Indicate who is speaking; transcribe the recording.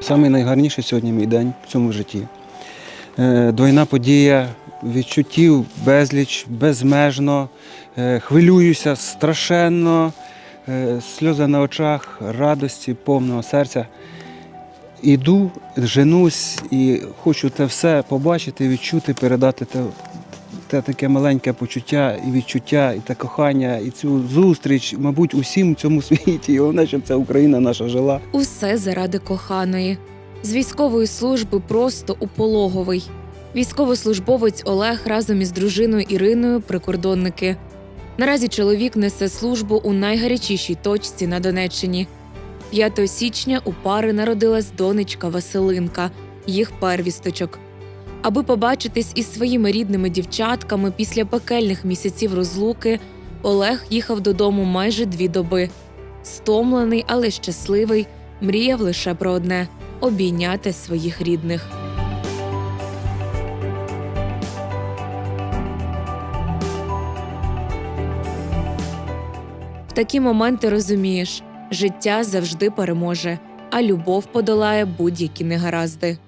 Speaker 1: Самий найгарніший сьогодні мій день в цьому житті. Е, Двойна подія, відчуттів безліч, безмежно, Е, хвилююся страшенно, е, сльози на очах, радості, повного серця. Іду, женусь і хочу те все побачити, відчути, передати те, те таке маленьке почуття і відчуття, і те кохання, і цю зустріч, мабуть, усім цьому світі. І головне, щоб ця Україна наша жила.
Speaker 2: Усе заради коханої. З військової служби просто у пологовий. Військовослужбовець Олег разом із дружиною Іриною прикордонники. Наразі чоловік несе службу у найгарячішій точці на Донеччині. 5 січня у пари народилась донечка Василинка, їх первісточок. Аби побачитись із своїми рідними дівчатками після пекельних місяців розлуки, Олег їхав додому майже дві доби. Стомлений, але щасливий, мріяв лише про одне обійняти своїх рідних. В такі моменти розумієш, життя завжди переможе, а любов подолає будь-які негаразди.